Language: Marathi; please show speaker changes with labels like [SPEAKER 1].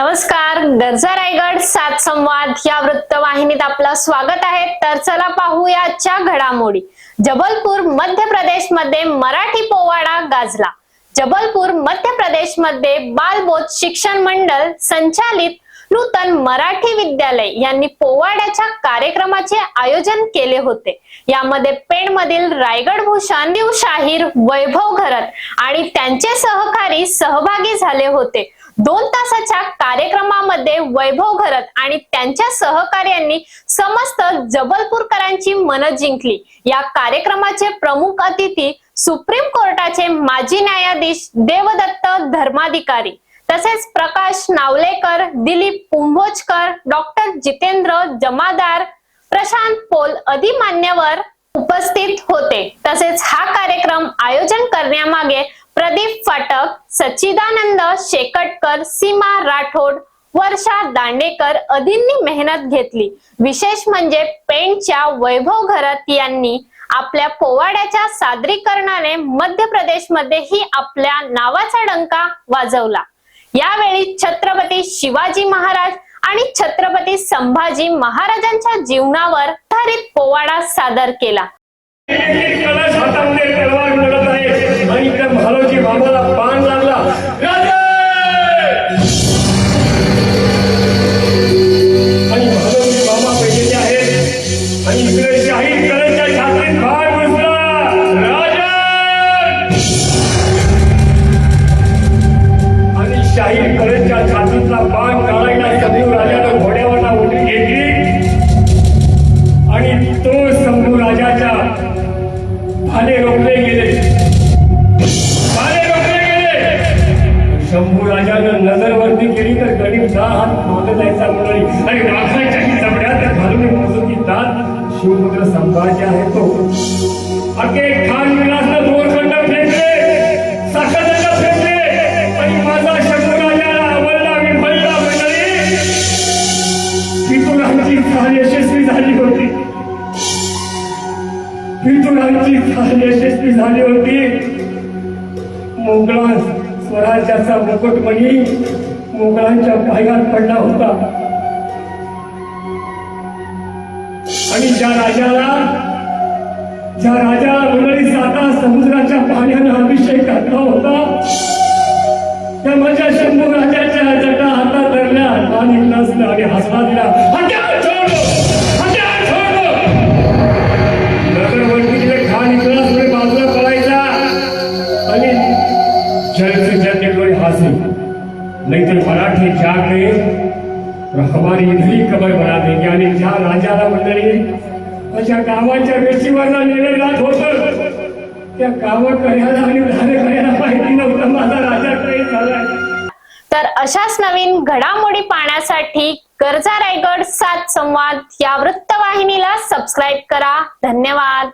[SPEAKER 1] नमस्कार गरजा रायगड सात संवाद या वृत्तवाहिनीत आपलं स्वागत आहे. तर चला पाहूया आजच्या घडामोडी. जबलपूर मध्य प्रदेशमध्ये मराठी पोवाडा गाजला. जबलपूर मध्य प्रदेशमध्ये बालबोध शिक्षण मंडळ संचालित नूतन मराठी विद्यालय यांनी पोवाड्याच्या कार्यक्रमाचे आयोजन केले होते. यामध्ये पेणमधील रायगड भूषण देव शाहीर वैभव घरत आणि त्यांचे सहकारी सहभागी झाले होते. दोन तासाच्या कार्यक्रमामध्ये वैभव घरत आणि त्यांच्या सहकार्यांनी समस्त जबलपूरकरांची मन जिंकली. या कार्यक्रमाचे प्रमुख अतिथी सुप्रीम कोर्टाचे माजी न्यायाधीश देवदत्त धर्माधिकारी तसेच प्रकाश नावलेकर दिलीप कुंभोजकर डॉक्टर जितेंद्र जमादार प्रशांत पोल आदी मान्यवर उपस्थित होते. तसेच हा कार्यक्रम आयोजन करण्यामागे प्रदीप फाटक सच्चिदानंद शेकटकर सीमा राठोड वर्षा दांडेकर अधींनी मेहनत घेतली. विशेष म्हणजे पेंटच्या वैभव घरत यांनी आपल्या पोवाड्याच्या सादरीकरणाने मध्य प्रदेशमध्येही आपल्या नावाचा डंका वाजवला. यावेळी छत्रपती शिवाजी महाराज आणि छत्रपती संभाजी महाराजांच्या जीवनावर आधारित पोवाडा सादर केला.
[SPEAKER 2] कलश हातामध्ये तलवार आहे आणि इकडे महालोजी बाबाला पान लागला आणि महालोजी बाबा बैठलेले आहेत. आणि इकडे शाही शंभू राजानं नजरवरती केली तर गणित दहा हात मागे जायचा म्हणाली आणि राखायच्या जबड्यात घालून मजुकी दात शिवपुत्र संभाजी आहे तो. अके खान विलासनं दोरखंड फेकले साखरदंड फेकले आणि माझा शंभू राजाला आवडला विफलला मंडळी. पितुरांची चाल यशस्वी झाली होती. पितुरांची चाल यशस्वी झाली होती. मोगला स्वराज्याचा मुकुटमणी मोगलांच्या पायात पडला होता. आणि ज्या राजाला ज्या राजा मंडळी नहीं तो मराठी जाके हमारी इधरी कबर बना देंगे। आणि ज्या राजाला मंडळी अशा गावाच्या वेशीवरला नेलं जात होत। त्या गावाकऱ्याला आणि धारेकऱ्याला माहिती नव्हतं माझा राजा काही झालाय
[SPEAKER 1] तर अशाच नवीन घडामोडी पाहण्यासाठी गरजा रायगड सात संवाद या वृत्तवाहिनीला सबस्क्राईब करा. धन्यवाद.